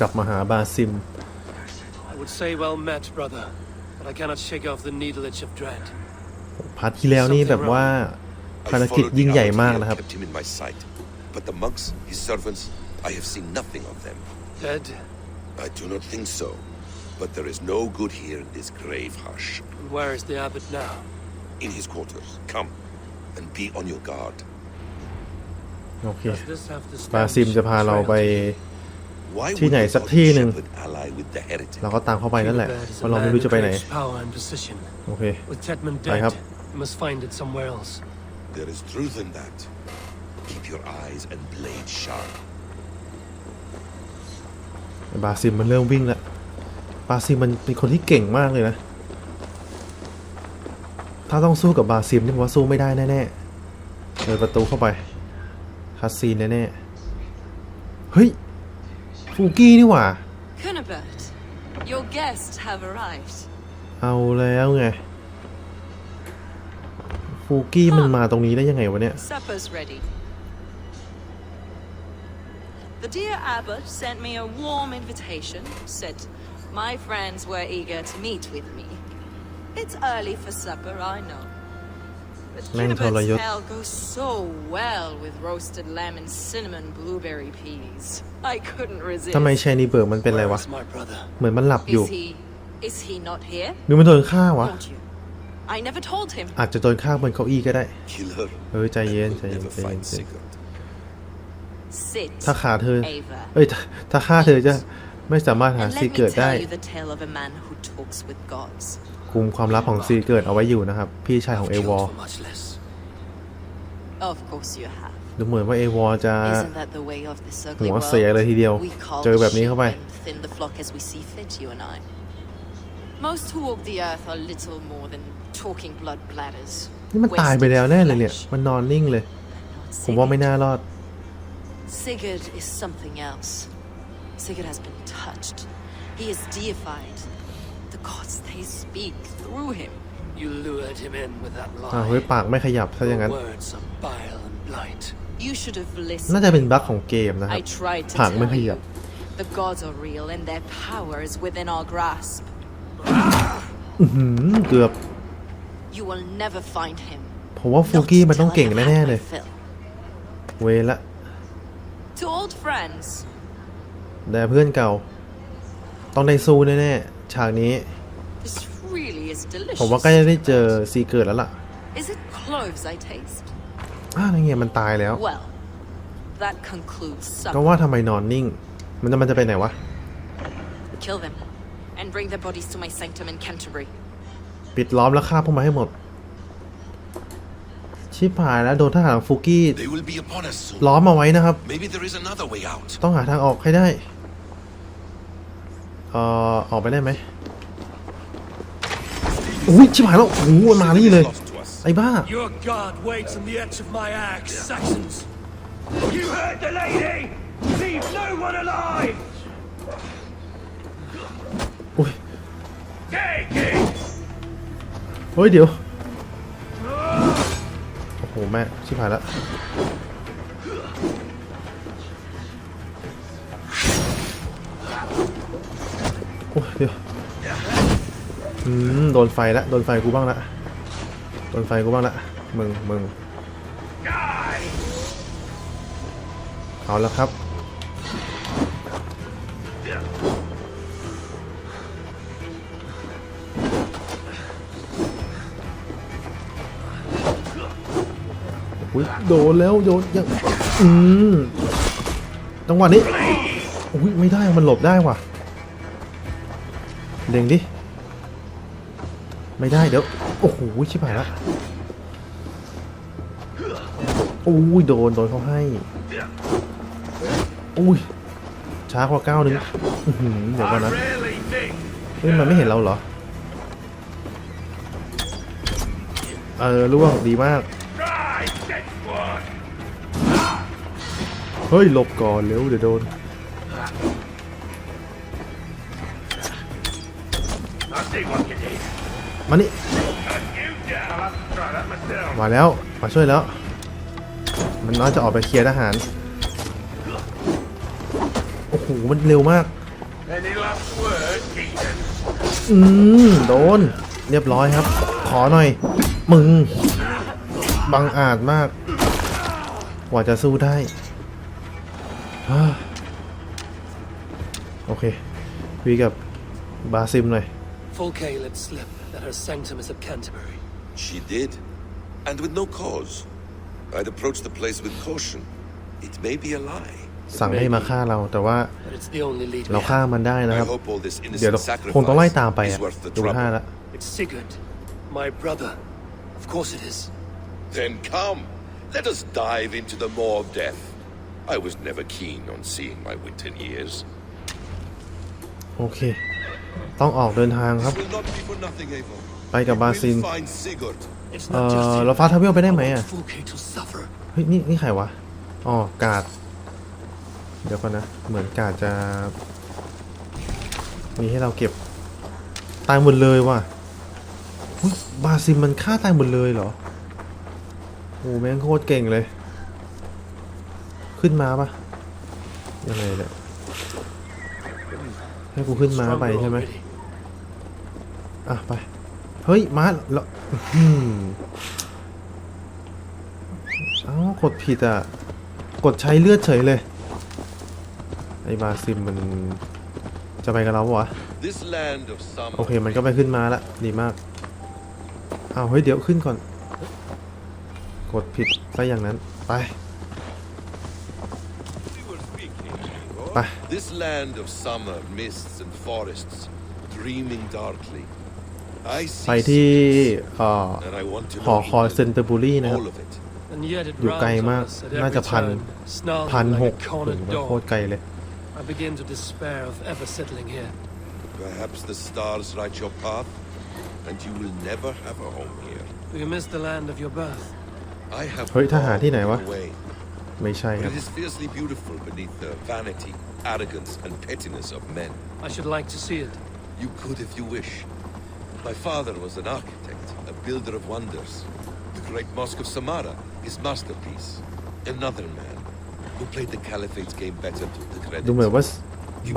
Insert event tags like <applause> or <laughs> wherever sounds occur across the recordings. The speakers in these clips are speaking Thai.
กลับมาหาบาซิม I would say well met, brother, but I cannot shake off the needle itch of dread. พาร์ทที่แล้วนี่แบบว่า ภาร I กิจ followed ยิ่ง the ใหญ่ Abbot มาก here นะครับ kept him in my sight. But the monks, his servants, I have seen nothing of them. Dead? I do not think so. But there is no good here in this grave hush. And where is the abbot now? In his quarters. Come and be on your guard. โอเค Does this have to บา stand ซิมจะพาเราไป Why ที่ would ไหน the สัก Holy ที่หนึ่ง Shepherd ally with the heretic? เราก็ตามเข้าไปนั่นแหละ Philibert is เพ a ราะเรา man ไม่รู้ who จะไปไหน craves power and position. โอเค With Tedman I dead, have- you must find it somewhere else. There is truth in that. Keep your eyes and blade sharp. บาซิมมันเริ่มวิ่งแล้วบาซิมมันเป็นคนที่เก่งมากเลยนะ ถ้าต้องสู้กับบาซิมนี่ผมว่าสู้ไม่ได้แน่ๆเปิดประตูเข้าไปคัสซีนแน่ๆเฮ้ย ฟูกี้นี่หว่า Cunibert, your guests have arrived. เอาแล้วไง ฟูกี้มันมาตรงนี้ได้ยังไงวะเนี่ย Supper's ready. The dear abbot sent me a warm invitation, said my friends were eager to meet with me. It's early for supper, I know. But แม่งทรยศ Cunibert's ale goes so well with roasted lamb and cinnamon blueberry peas. I couldn't resist. ทำไมแชนี่เบิร์กมันเป็นอะไร Where วะ is my brother? เหมือนมันหลับอยู่ Is he... is he not here? หรือมันโดนฆ่าวะ Won't you? I never told him. อาจจะโดนฆ่าบนเก้าอี้ก็ได้ Killer เฮ้ยใจเย็นใจ will เย็น never ใจเย็น find ใจเย็น Sigurd. Sit, ถ้าขาเธอ Ava. เอ้ยถ้าถ้าฆ่าเธอจะไม่สามารถหา And ซี let me เกิดได้ tell you the tale of a man who talks with gods. คุมความลับของซีเกิดเอาไว้อยู่นะครับ พี่ชายของเอ Killed วอ for much less. Of course you have. ดูเหมือนว่าเอวอจะ Isn't that the way of this ugly หัว world? เสียเลยทีเดียว We call เจอแบบนี้เข้าไป sheep and thin the flock as we see fit, you and I. Most who walk the earth are little more than talking blood bladders. นี่มันตายไปแล้วแน่เลยเนี่ย มันนอนนิ่งเลย ผมว่าไม่น่ารอด Sigurd is something else. Sigurd has been touched. He is deified. The gods, they speak through him. You lured him in with that อ่าเฮ้ย lie. ปากไม่ขยับถ้าอย่างนั้น Your words of bile and blight. You should have น่า listened. จะเป็นบั๊กของเกมนะครับ I tried to ปากไม่ tell ข you. ยับ The gods are real and their power is within our grasp. อื้อหือเกือบ You will never find him. ผมว่าฟูกี้มันต้องเก่ง Not till I แน่ have ๆเลย my fill. เวละ To old friends, แต่เพื่อนเก่า ต้องได้สู้แน่ๆ ฉากนี้ this really is ผมว่า delicious. ใกล้จะได้เจอซีเกิดแล้วล่ะ Is it cloves I taste? อ้าวนั่นไงมันตายแล้ว Well, that concludes ก็ supper. ว่าทำไมนอนนิ่ง มันจะมันจะไปไหนวะ Kill them and bring their bodies to my sanctum in Canterbury. ปิดล้อมแล้วฆ่าพวกมันให้หมด ชิบหายแล้วโดนทหารฟูกี้ They will be upon us soon. ล้อมเอาไว้นะครับ Maybe there is another way out. ต้องหาทางออกให้ได้ เอ่อออกไปได้ไหมอุ้ยชิบหายแล้วโอ้โหมันมานี่เลย Lost to us. ไอ้บ้า Your god waits on the edge of my axe, Saxons. You heard the lady! Leave no one alive! อุ้ย Take it! เฮ้ยเดี๋ยว โอ้โหแม่ชิบหายแล้ว อืมโดนไฟละโดนไฟกูบ้างละโดนไฟกูบ้างละมึงมึงเอาล้วครับอุ้ยโดนแล้วโดนยังอืมจังหวะนี้อุ้ยไม่ได้มันหลบได้ว่ะเด้งดิ ไม่ได้เดี๋ยว โอ้โห ชิบหายละโอ้ยโดน โดนเขาให้อุ้ย ช้ากว่าก้าวนึงเดี๋ยวก่อนนะเฮ้ยมันไม่เห็นเราเหรอ เออร่วงดีมาก เฮ้ย หลบก่อนเร็วเดี๋ยวโดน มานี่มาแล้ว มาช่วยแล้ว มันน่าจะออกไปเคลียร์ทหาร โอ้โห มันเร็วมาก อืม โดน เรียบร้อยครับ ขอหน่อย มึง บังอาจมาก กว่าจะสู้ได้ โอเคคุยกับบาซิมหน่อย Fulke let slip her sanctum is at Canterbury. She did, and with no cause. I'd approach the place with caution. It may be a lie. สั่งให้มาฆ่าเราแต่ว่า But it's the only lead เรา we ฆ่า have. มันได้นะค I รับ hope all this เดี๋ยว innocent เราคงต้องไล่ตามไป sacrifice อะ is worth the ดูท่า trouble. แล้ว It's Sigurd, my brother. Of course it is. Then come, let us dive into the maw of death. I was never keen on seeing my winter years. โอเค ต้องออกเดินทางครับ This will not be for nothing, Eivor. ไปกับบาซิน We'll find Sigurd. It's เอ่ not just อ him. เราฟ้าทาเวลไปได้ไหม I อะ want Fulke to suffer. เฮ้ย นี่ นี่ใครวะ อ๋อ กาด เดี๋ยวก่อนนะ เหมือนกาดจะ มีให้เราเก็บ ตายหมดเลยว่ะอุ๊ยบาซิมมันฆ่าตายหมดเลยเหรอ โอ้แม่งโคตรเก่งเลย ขึ้นมาปะยังไงเนี่ย ให้กูขึ้นมาไป Stronger ใช่ไหม already. อะไป เฮ้ยมาแล้วอืมเอ้ากดผิดอะ กดใช้เลือดเฉยเลย ไอ้บาซิมมันจะไปกับเราปะวะ This land of summer. โอเคมันก็ไปขึ้นมาละดีมากอ้าวเฮ้ยเดี๋ยวขึ้นก่อน กดผิดซะอย่างนั้นไป Eivor. Bye. This land of summer mists and forests, dreaming darkly. I ไป see ที่เอ่อ and I want to หอ know คอย England, เซนเตอร์บูรีนะครับ all of it. And yet it อยู่ไกล rounds มาก on us at น่า every จะพัน turn, snarling พันห like ก a ถึ cornered งโคตร dog. ไกลเลย I begin to despair of ever settling here. Perhaps the stars write your path, and you will never have a home here. Do you miss the land of your birth? I have เฮ้ยทหารที่ไหนวะ walked away, ไม่ใช่ค but รับ it is fiercely beautiful beneath the vanity, arrogance, and pettiness of men. I should like to see it. You could if you wish. My father was an architect, a builder of wonders. The great mosque of Samara, his masterpiece. Another man who played the caliphate's game better took the credit ดูเหมือนว่า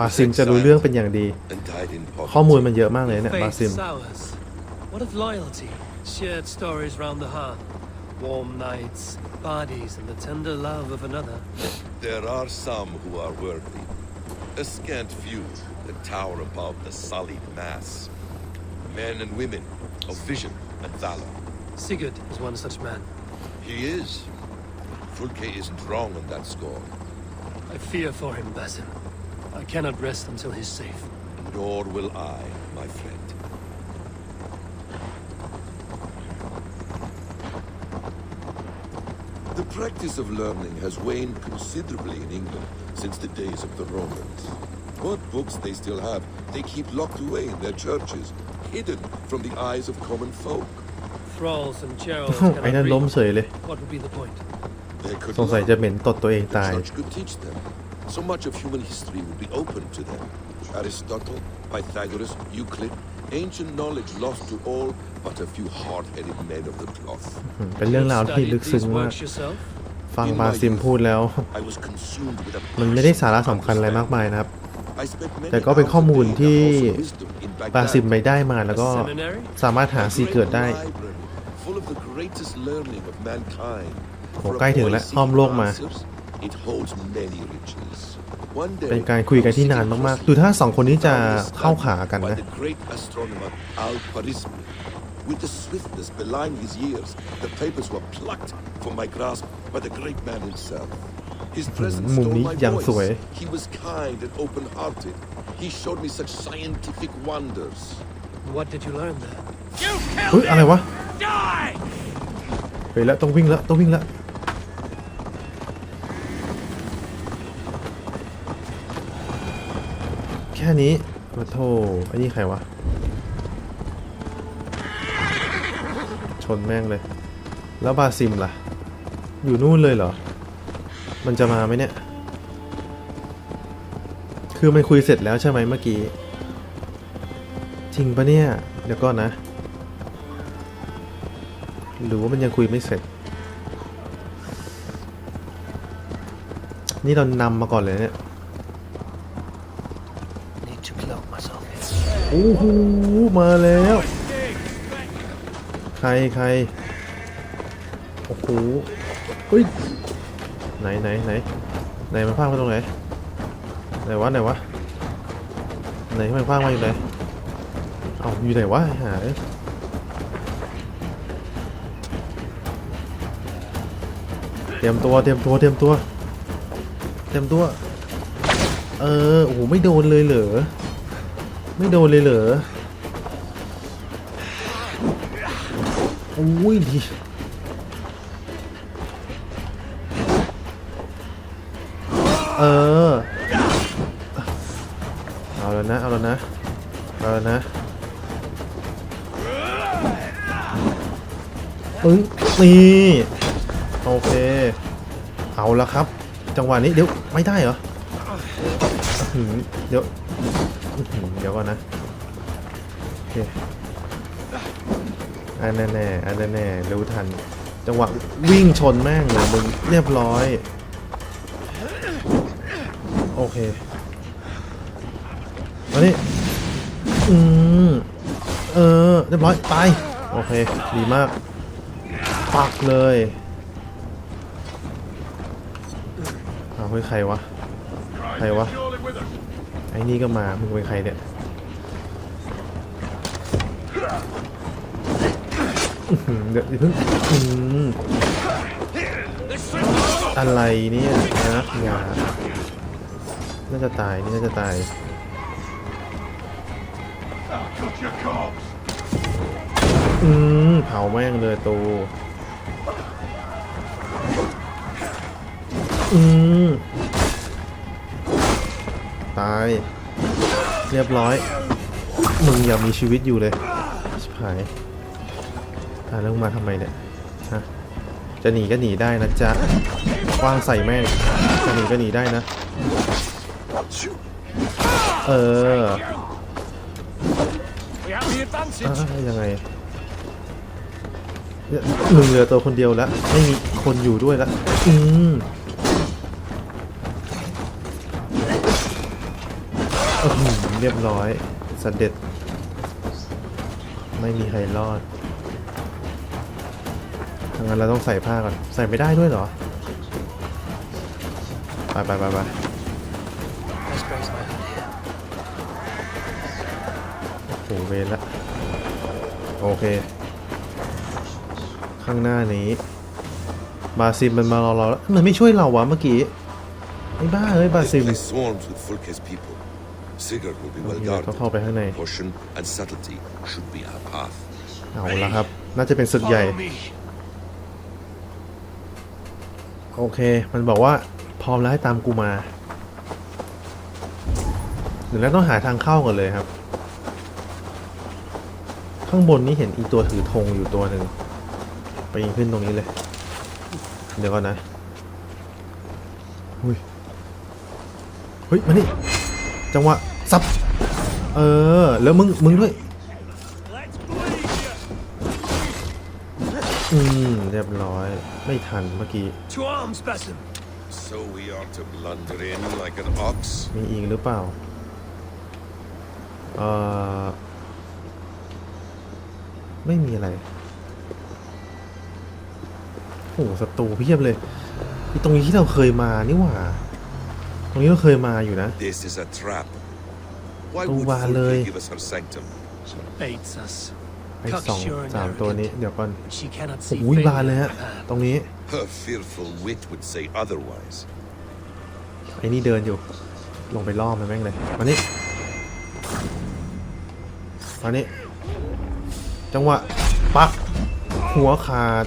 บาซิมจะรู้เรื่องเป็นอย่างดี and died in ข้อมูล poverty. มันเยอะมากเลยเนี่ย บา Faith ซิม sours. What of loyalty? Shared stories round the hearth. Warm nights, bodies, and the tender love of another. There are some who are worthy. A scant few that tower above the sullied mass. Men and women of vision and valor. Sigurd is one such man. He is. Fulke isn't wrong on that score. I fear for him, Basim. I cannot rest until he's safe. Nor will I, my friend. The practice of learning has waned considerably in England since the days of the Romans. What books they still have, they keep locked away in their churches, hidden from the eyes of common folk. Thralls and Geralds <laughs> ไอ้ cannot นั่นล้ม read. เฉยเลย What would be the point? They could สงสัย learn. จะเหม็นตดตัวเองตาย Church could teach them. So much of human history would be open to them. Aristotle, Pythagoras, Euclid, ancient knowledge lost to all but a few hard-headed men of the cloth. อืมเป็นเรื่องราวที่ Studied ลึกซึ้ง these มาก works yourself? ฟังบาซิมพูดแล้ว I was consumed with a มันไม่ได้ passion สาระ for สำคัญอะไรมากมายนะครับ I spent many แต่ก็เป็นข้อมูล hours a day ที่ and also wisdom in บาซิม Baghdad. ไปได้มาแล้วก็ Seminary? สามารถหา A ซีเกิด great ได้ library full of the greatest learning of mankind. โอ้ For a ใกล้ถึง boy แล้ว seeking อ้อมโลกมา answers, It holds many riches. One day, เป็นการคุยกันที่นานมากๆดูถ้าสองคนนี้จะเข้าขากัน by นะ the great astronomer Al-Khwarizmi. With the swiftness belying his years, the papers were plucked from my grasp by the great man himself. His presence มุม stole นี้ my ยังสวย voice. He was kind and open-hearted. He showed me such scientific wonders. What did you learn there? เฮ้ย อะไรวะ Die! ไปแล้วต้องวิ่งแล้วต้องวิ่งแล้ว แค่นี้มาโทไอ้นี่ใครวะ นแม่งเลย แล้วบาซิมล่ะ อยู่นู่นเลยเหรอ มันจะมาไหมเนี่ย คือมันคุยเสร็จแล้วใช่ไหมเมื่อกี้ จริงปะเนี่ย เดี๋ยวก่อนนะ หรือว่ามันยังคุยไม่เสร็จ นี่เรานำมาก่อนเลยเนี่ยโอ้โหมาแล้ว ใครใครโอ้โหเฮ้ยไหนไหนไหนไหนมันพากมาตรงไหนไหนวะไหนวะไหนมันพากมาอยู่ไหนเอาอยู่ไหนวะหายเตรียมตัวเตรียมตัวเตรียมตัวเตรียมตัวเออโอ้โหไม่โดนเลยเหรอไม่โดนเลยเหรอ อุ้ยดีเออ เอาแล้วนะ เอาแล้วนะ เอาแล้วนะปึ้งนี่โอเค เอาแล้วครับ จังหวะนี้เดี๋ยวไม่ได้เหรออเดี๋ยวอื้อหือเดี๋ยวก่อนนะโอเค อันแน่ๆอันแน่ๆรู้ทัน จังหวะวิ่งชนแม่งเลยมึงเรียบร้อย โอเคมานี่อืมเออ เรียบร้อย ตาย โอเค ดีมาก ปักเลยเอาเฮ้ยใครวะ ใครวะ ไอ้นี่ก็มา มึงเป็นใครเนี่ย อื้อหือเดี๋ยวเพิ่งอืมอะไรเนี่ยนะงาน่าจะตายนี่น่าจะตายอืมเผาแม่งเลยตูอืมตาย เรียบร้อย มึงอย่ามีชีวิตอยู่เลยชิบหาย อ่าแล้วมึงมาทำไมเนี่ยฮะจะหนีก็หนีได้นะจ๊ะกว้างใส่แม่งจะหนีก็หนีได้นะ เออยังไงเนี่งเหลือตัวคนเดียวแล้วไม่มีคนอยู่ด้วยแล้วอืมอื้อหือเรียบร้อยสเด็จ ไม่มีใครรอด ทางนั้นเราต้องใส่ผ้าก่อน ใส่ไม่ได้ด้วยเหรอ ไปไปไปไป Let's raise my hand here. โอ้โหเวรละ โอเค ข้างหน้านี้ บาซิมมันมารอเราแล้ว มันไม่ช่วยเราวะเมื่อกี้ไอ้บ้าเอ้ยบา This ซิม place swarms with Fulke's people. Sigurd will be well เราต้อง guarded. เข้าไปข้างใน Caution and subtlety should be our path. เอาละครับ น่าจะเป็นศึกใหญ่ Follow me. โอเค มันบอกว่าพร้อมแล้วให้ตามกูมาเดี๋ยวเราต้องหาทางเข้าก่อนเลยครับ ข้างบนนี้เห็นอีตัวถือธงอยู่ตัวหนึ่งไปยิงขึ้นตรงนี้เลย เดี๋ยวก่อนนะหุยเฮ้ยมานี่จังหวะซับ เออ แล้วมึง มึงด้วย อืม เรียบร้อย ไม่ทันเมื่อกี้ To arms, Basim. So we are to blunder in like an ox? มีอีกหรือเปล่า เอ่อ ไม่มีอะไร โอ้โหศัตรูเพียบเลยไอ้ตรงนี้ที่เราเคยมานี่หว่า ตรงนี้เราเคยมาอยู่นะ This is a trap. Why Oh, would Valerie. Fulke give us her sanctum? She baits us. ไอ้สองสามตัวนี้เดี๋ยวก่อน She cannot โอ้ see โห failure บานเลยฮะ in Japan. ตรงนี้ Her fearful wit would say otherwise. ไอ้นี่เดินอยู่ ลงไปล่อมันแม่งเลยมานี่มานี่จังหวะปักหัวขาด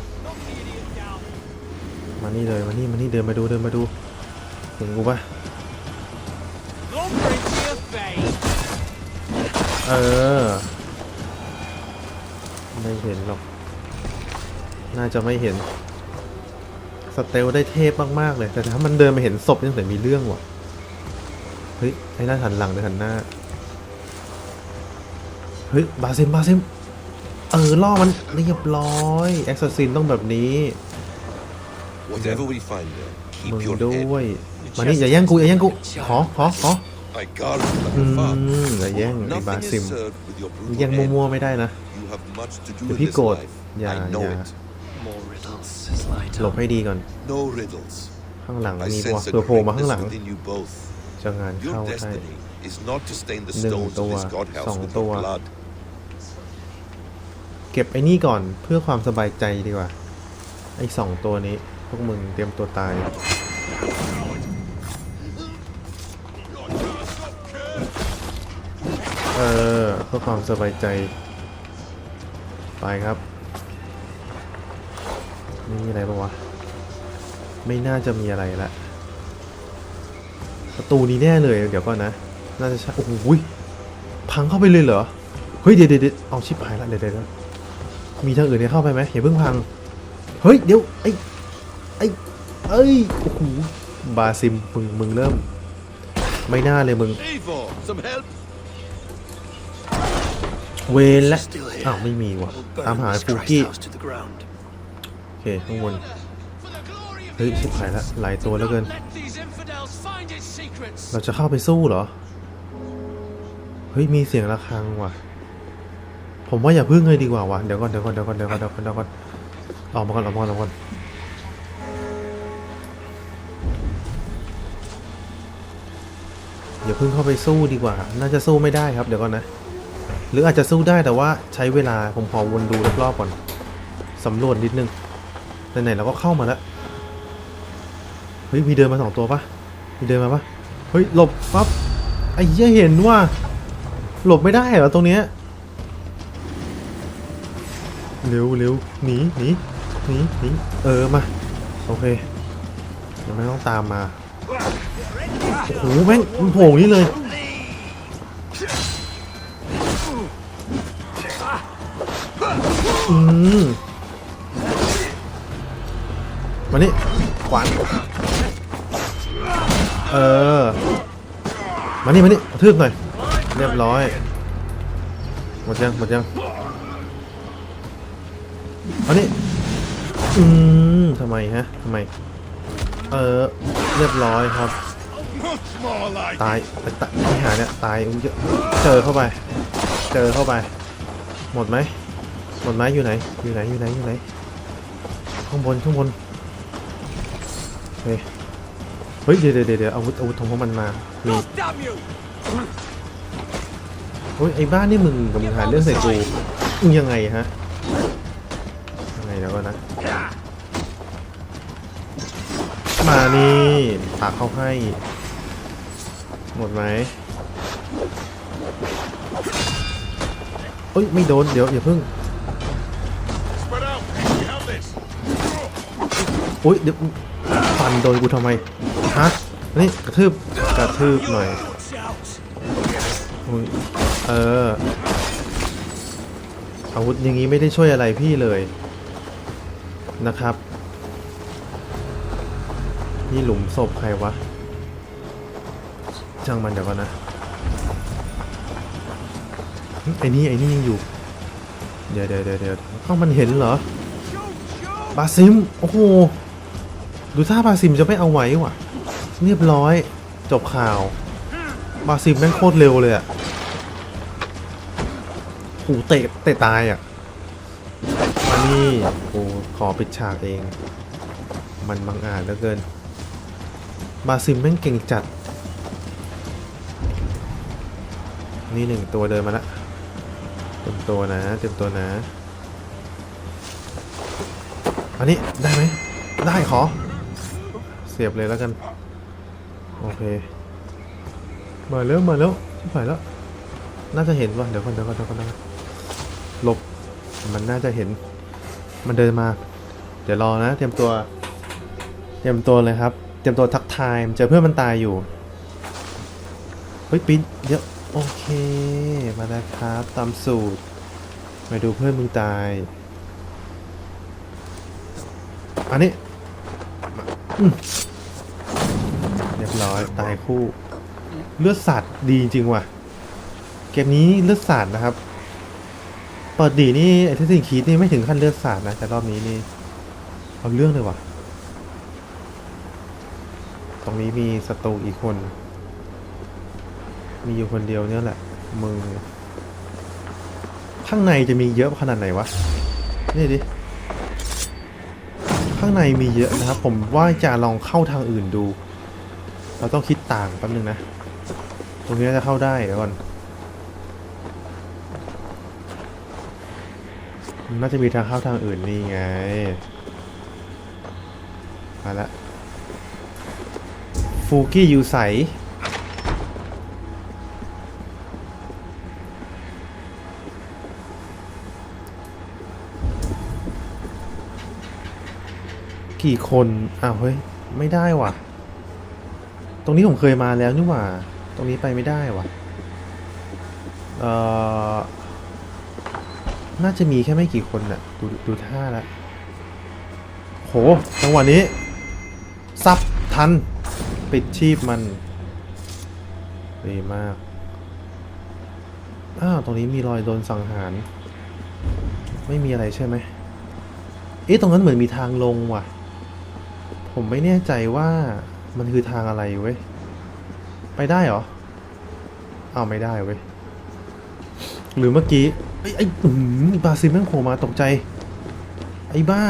มานี่เลยมานี่มานี่เดินมาดูเดินมาดูเห็นกูปะ Don't bring me a fade. เออ ไม่เห็นหรอก น่าจะไม่เห็น สเตลได้เทพมากๆเลย แต่ถ้ามันเดินมาเห็นศพยังแต่มีเรื่องว่ะ เฮ้ย ไอ้หน้าหันหลังหรือหันหน้า เฮ้ย บาซิม บาซิม เออ ล่อมันเรียบร้อย แอคซซินต้องแบบนี้ Whatever we find there, มึ keep ง your ด้ head. วยมานี่อย่าแย่งกูอย่าแย่งกู ขอขอขอ I guard you like อื a ม father. อย่าแย่งไอ้บา Nothing ซิม is served with your แย่ง brutal มั่ว end. ๆไม่ได้นะ You have much to do เดี๋ยว in พี่ this โกรธ life. อย่า I know อย่า it. More riddles is light หลบ up. ให้ดีก่อน No riddles. ข้างหลัง I มีวะ sense a เผื่อโผล่มาข้าง greatness หลัง within you both. จะงาน Your เข้าให้ destiny is not to stain the หนึ่ง stones ตั of ว this ส godhouse อง with ตัว your blood. เก็บไอ้นี่ก่อนเพื่อความสบายใจดีกว่า ไอ้สองตัวนี้ พวกมึงเตรียมตัวตาย เออเพื่อความสบายใจ ไปครับ ไม่มีอะไรปะวะ ไม่น่าจะมีอะไรละ ประตูนี้แน่เลย เดี๋ยวก่อนนะ น่าจะใช่โอ้โหยพังเข้าไปเลยเหรอ เฮ้ยเดี๋ยวเดี๋ยวเดี๋ยวเอาชิบหายละเดี๋ยวเดี๋ยวมีทางอื่นให้เข้าไปไหมอย่าเพิ่งพัง เฮ้ยเดี๋ยวไอ้ไอ้เอ้ยโอ้โหบาซิมมึงมึงเริ่ม ไม่น่าเลยมึง Avo, help? เวนและ Still here. อ้าวไม่มีว่ะ We'll ตาม burn หา this ฟู Christ กี้ house to the ground. โอเคข้างบนเฮ้ยชิบหายละหลายตัวแล้วเกิน Let these infidels find its secrets. เราจะเข้าไปสู้เหรอ เฮ้ยมีเสียงะระฆังว่ะ ผมว่าอย่าพึ่งเลยดีกว่าว่ะเดี๋ยวก่อนเดี๋ยวก่อนเดี๋ยวก่อนเดี๋ยวก่อนเดี๋ยวก่อนเดี๋ยวก่อนออกมาก่อนออกมาก่อนออกมาก่อนอย่าเพิ่งเข้าไปสู้ดีกว่า น่าจะสู้ไม่ได้ครับเดี๋ยวก่อนนะ หรืออาจจะสู้ได้แต่ว่าใช้เวลาผมขอวนดูรอบๆก่อนสำรวจนิดนึงไหนๆเราก็เข้ามาแล้วเฮ้ยมีเดินมาสองตัวปะมีเดินมาปะเฮ้ยหลบปั๊บไอ้เหี้ยเห็นว่า หลบไม่ได้เหรอตรงเนี้ยเร็วเร็วหนีหนีหนีหนีเออมาโอเคเดี๋ยวไม่ต้องตามมาโอ้โหแม่งมันโผล่อย่างนี้เลย อืมมานี่ขวานเออ มานี่มานี่กระทืบหน่อย เรียบร้อย หมดยัง หมดยังมานี่อืมทำไมฮะทำไม เออ เรียบร้อยครับ ตายไอ้ตะไอ้หาเนี่ย ตายอุ้ยเจอเข้าไป เจอเข้าไป หมดไหม หมดไหมอยู่ไหน อยู่ไหน อยู่ไหน อยู่ไหน ข้างบน ข้างบน เฮ้ย เฮ้ย เดี๋ยวเดี๋ยวเดี๋ยวอาวุธอาวุธของพวกมันมามี Damn you! เฮ้ย ไอ้บ้านนี่มึงกับมึงหาเรื่องใส่กูมึงยังไงฮะ ยังไงแล้วก่อนนะ มานี่ตักเขาให้ หมดไหมเอ้ย ไม่โดน เดี๋ยวอย่าเพิ่ง อ้ยเดี๋ยวฟันโดนกูทำไมฮะนี่กระทืบกระทืบหน่อยอุ๊ยเอออาวุธอย่างนี้ไม่ได้ช่วยอะไรพี่เลยนะครับ นี่หลุมศพใครวะช่างมันเดี๋ยวก่อนนะไอ้นี่ไอ้นี่ยังอยู่ เดี๋ยวเดี๋ยวเดี๋ยวเดี๋ยวเอ้ามันเห็นเหรอบาซิม โอ้โห ดูท่าบาซิมจะไม่เอาไว้ว่ะ เรียบร้อย จบข่าว บาซิมแม่งโคตรเร็วเลยอะหูเตะเตะตายอะมานี่กูขอปิดฉากเอง มันบังอาจเหลือเกิน บาซิมแม่งเก่งจัด นี่หนึ่งตัวเดินมาละเต็มตัวนะ เต็มตัวนะ อันนี้ได้ไหมได้ขอ สียบเลยแล้วกัน โอเค มาแล้วมาแล้วชิบหายแล้ว น่าจะเห็นว่ะเดี๋ยวก่อนเดี๋ยวก่อนเดี๋ยวก่อนเดี๋ยวก่อนหลบ มันน่าจะเห็น มันเดินมา เดี๋ยวรอนะ เตรียมตัว เตรียมตัวเลยครับ เตรียมตัวทักทายเจอเพื่อนมันตายอยู่ เฮ้ยปิ้นเดี๋ยวโอเค มาแล้วครับตามสูตรไปดูเพื่อนมึงตาย อันนี้อืม ร้อยตายคู่ เลือดสัตว์ดีจริงว่ะ เกมนี้เลือดสาดนะครับปิดดีนี่ไอ้ที่สิงคีดนี่ไม่ถึงขั้นเลือดสาดนะ แต่รอบนี้นี่เอาเรื่องเลยว่ะ ตรงนี้มีศัตรูอีกคน มีอยู่คนเดียวเนี่ยแหละมึงข้างในจะมีเยอะขนาดไหนวะ นี่ดิ ข้างในมีเยอะนะครับ ผมว่าจะลองเข้าทางอื่นดู เราต้องคิดต่างแป๊บนึงนะ ตรงนี้จะเข้าได้เดี๋ยวก่อน น่าจะมีทางเข้าทางอื่นนี่ไง มาละ ฟูกี้อยู่ใสกี่คน อ้าวเฮ้ย ไม่ได้ว่ะ ตรงนี้ผมเคยมาแล้วนี่หว่า ตรงนี้ไปไม่ได้ว่ะ เอ่อ น่าจะมีแค่ไม่กี่คนน่ะ ดูดูท่าแล้วโห จังหวะนี้ ซับทัน ปิดชีพมันดีมาก อ้าว ตรงนี้มีรอยโดนสังหาร ไม่มีอะไรใช่ไหมเอ๊ะ ตรงนั้นเหมือนมีทางลงว่ะ ผมไม่แน่ใจว่า มันคือทางอะไรเว้ย ไปได้เหรออ้าวไม่ได้เว้ย หรือเมื่อกี้ ไอ้ไอ้อืมบราซิลแม่งโผล่มาตกใจ ไอ้บ้า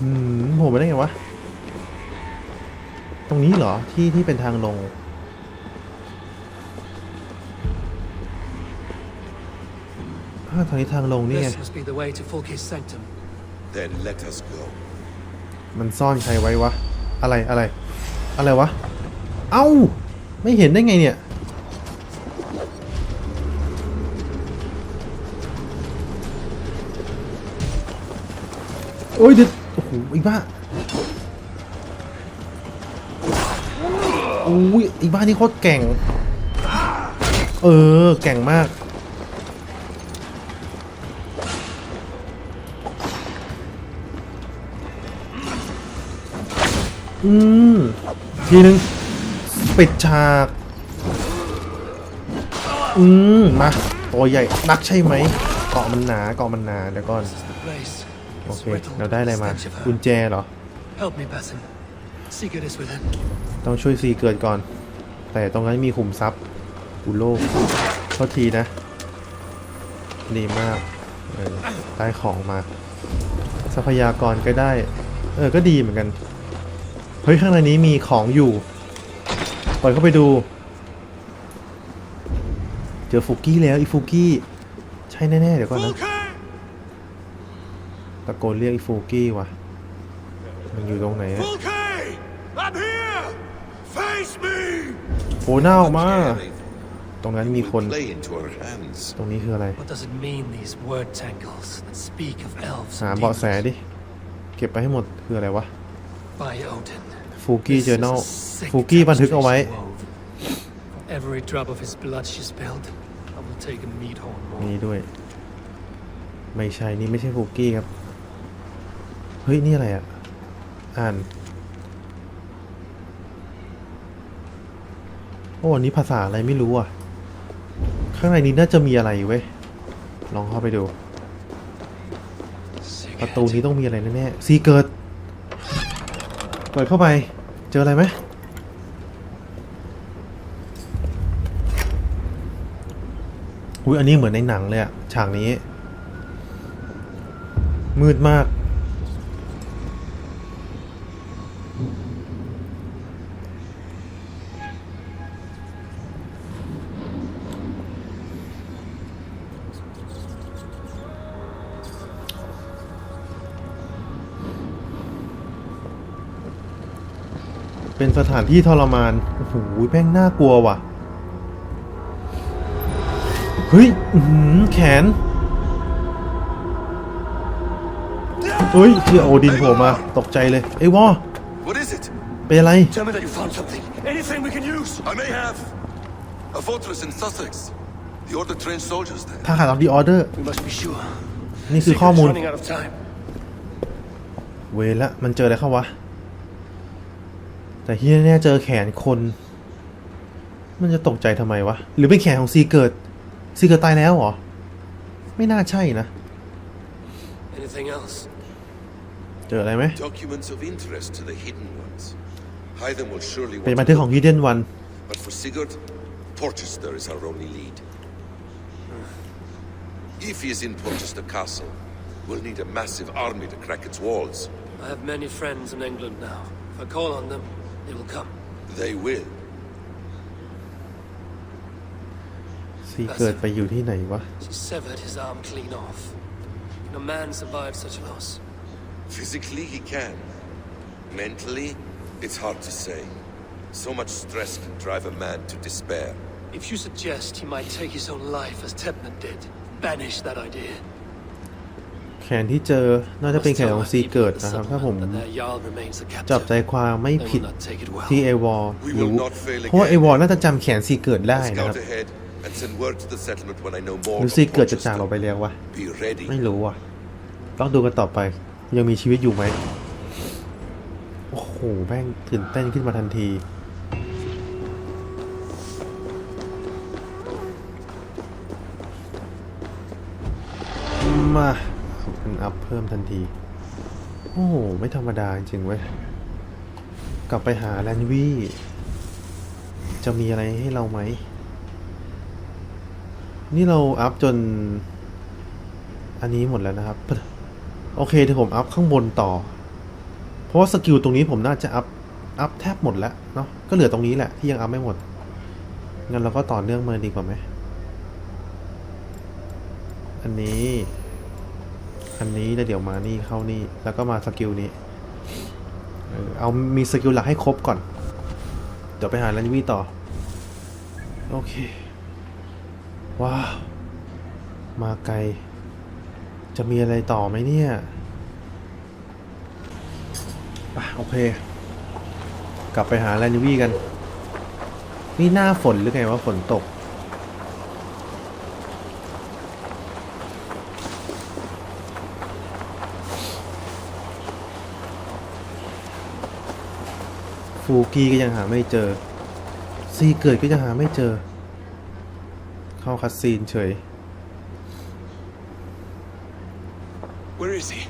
อืมโผล่มาได้ไงวะ ตรงนี้เหรอที่ที่เป็นทางลงอ้าวทางนี้ทางลงนี่ไง This must be the way to Fulke's sanctum. Then let us go. มันซ่อนใครไว้วะ อะไรอะไร อะไรวะ เอ้า ไม่เห็นได้ไงเนี่ย โอ้ยเดี๋ยวโอ้โหอีบ้าโอ้ยอีบ้านี่โคตรแก่ง เออ แก่งมากอืม ทีนึง ปิดฉาก อืม มาตัวใหญ่ นักใช่ไหมเกาะมันหนาเกาะมันหนาเดี๋ยวก่อน This is the place. โอ It's เค riddled เราได้อะไร with มา stench of her. กุญแจเหรอ Help me, Basim. Sigurd is within. ต้องช่วยซีเกิดก่อน แต่ตรงนั้นมีขุมทรัพย์อุโลกโทษทีนะ ดีมากเออได้ของมา ทรัพยากรก็ได้ เออ ก็ดีเหมือนกันเฮ้ย ข้างในนี้มีของอยู่เปิดเข้าไปดู เจอฟูกี้แล้วอีฟูกี้ใช่แน่ๆเดี๋ยวก่อนนะตะโกนเรียกอีฟูกี้ว่ะมันอยู่ตรงไหนอะ Fulke! I'm here! Face me! โผล่หน้าออกมา Carry ตรงนั้นมีคน will play into our hands. ตรงนี้คืออะไร What does it mean, these word tangles that speak of elves หา and เบาะแส demons? ดิ เก็บไปให้หม d คืออะไรวะ By Odin. ฟูกี้ This เจอ is แน a ล sick ฟูกี้บันทึกเอาไว้ tapestry she wove. For every drop of his blood she spilled, I will take a meat horn more. นี่ด้วย ไม่ใช่ นี่ไม่ใช่ฟูกี้ครับ เฮ้ย นี่อะไรอะ อ่าน โอ้อันนี้ภาษาอะไรไม่รู้อะ ข้างในนี้น่าจะมีอะไรเว้ย ลองเข้าไปดู Sigurd. ประตูนี้ต้องมีอะไรแน่ๆซีเกิดเปิดเข้าไป เจออะไรไหมอุ้ยอันนี้เหมือนในหนังเลยอะฉากนี้ มืดมาก เป็นสถานที่ทรมาน โอ้โหแม่งน่ากลัวว่ะ เฮ้ยอื้อหือแขน เฮ้ยเที่ยโอดินโผล่มา ตกใจเลย ไอ้ยวอ What is it? เป็นอะไร Tell me that you found something. Anything we can use. I may have. A fortress in Sussex. The order trained soldiers there. ทหารออฟดีออเดอร์ We must be sure. นี่คือข้อมูล Sigurd's running out of time. เวรละมันเจออะไรเข้าวะ แต่ที่แน่ๆเจอแขนคน มันจะตกใจทำไมวะ หรือเป็นแขนของซีเกิดซีเกิดตายแล้วเหรอ ไม่น่าใช่นะ Anything else? เจออะไรไหม Documents of interest to the hidden ones. Hyden will surely เป็น want บัน to ทึกของ look, Hidden One but for Sigurd, Porchester is our only lead. If he is in Porchester Castle, we'll need a massive army to crack its walls. I have many friends in England now. If I call on them, they will come. They will. ซีเกิดไปอยู่ที่ไหนวะ She severed his arm clean off. Can a man survive such a loss? Physically, he can. Mentally, it's hard to say. So much stress can drive a man to despair. If you suggest he might take his own life as Tebman did, banish that idea. แขนที่เจอน่าจะเป็นแขนของซีเกิดนะครับ ถ้าผม That their Jarl remains a จับ captive. ใจความไม่ They ผิด will not take it well. ที่เอวอล We will รู้ not fail เพราะว่า again. เอวอลน่าจะจำแขนซีเกิดได้นะครับ Scout ahead and send word to the settlement when I know more. หรือ of ซีเกิดจะจากเราไป Porchester. แล้ววะ Be ready. ไม่รู้อะ ต้องดูกันต่อไปยังมีชีวิตอยู่ไหมโอ้โหแม่งตื่นเต้นขึ้นมาทันทีมาเอัพเพิ่มทันที โอ้โห ไม่ธรรมดาจริงๆเว้ย กลับไปหาแลนวี่ จะมีอะไรให้เราไหม นี่เราอัพจน อันนี้หมดแล้วนะครับ โอเคเดี๋ยวผมอัพข้างบนต่อ เพราะว่าสกิลตรงนี้ผมน่าจะอัพ อัพแทบหมดแล้วเนาะ ก็เหลือตรงนี้แหละที่ยังอัพไม่หมด งั้นเราก็ต่อเนื่องมาดีกว่าไหมอันนี้ อันนี้แล้วเดี๋ยวมานี่เข้านี่ แล้วก็มาสกิลนี้ เอามีสกิลหลักให้ครบก่อน เดี๋ยวไปหาแลนวี่ต่อ โอเค ว้าว มาไกล จะมีอะไรต่อไหมเนี่ยอะโอเค กลับไปหาแลนวี่กัน นี่หน้าฝนหรือไงว่าฝนตก ฟูกี้ก็ยังหาไม่เจอ ซีเกิดก็ยังหาไม่เจอ เข้าคัดซีนเฉย Where is he?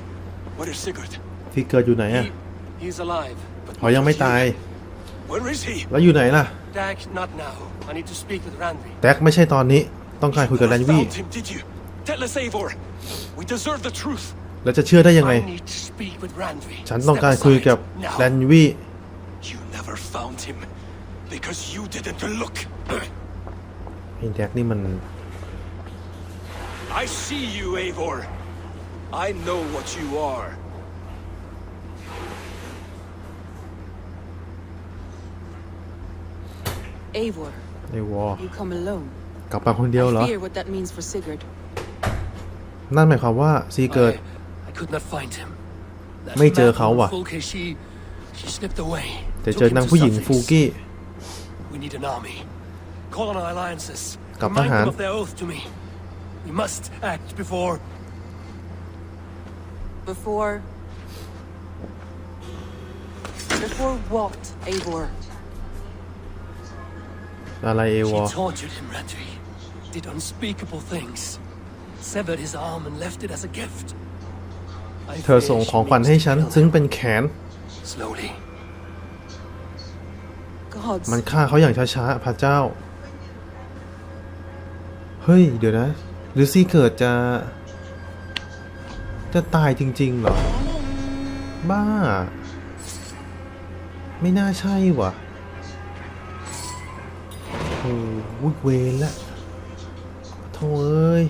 Where is Sigurd? ซีเกิดอยู่ไหนอะ He, he's alive. But เขายังไม่ตาย Where is he? แล้วอยู่ไหนล่ะ Dag, not now. I need to speak with Randvi. แท็กไม่ใช่ตอนนี้ ต้องการคุยกับแลนวี่ Found him, did you? Tell us, Eivor. We deserve the truth. แล้วจะเชื่อได้ยังไง I need to speak with Randvi. ฉันต้อง Step การคุยกับ aside, now. แลนวี่ You never found him because you didn't look. <coughs> ไอ้แท็กนี่มัน I see you, Eivor. I know what you are. Eivor, ไอ้วอ you come alone. กลับมาคนเดียวเหรอ I fear what that means for Sigurd. นั่นหมายความว่าซีเกิด I, I could not find him. That ไม่เจอ madwoman เขาว่ะ Fulke, she, she slipped away. แต่ Took เจอ him นาง to ผู้หญิง Sussex. ฟูกี้ We need an army. Call on our alliances. กับ Remind ทหาร them of their oath to me. We must act before. Before. Before what, Eivor? อะไรเอว She อ tortured him, Randvi. Did unspeakable things. Severed his arm and left it as a gift. I เธอ fear ส่ง she ของขวัญ means ให้ to ฉัน kill ซึ่ง him. เป็นแขน Slowly. Gods. มันฆ่าเขาอย่างช้าๆพระเจ้า เฮ้ย เดี๋ยวนะ หรือซี่เกิดจะ จะตายจริง ๆ เหรอ บ้า ไม่น่าใช่ว่ะโอ้โหเวรละโธ่เอ้ย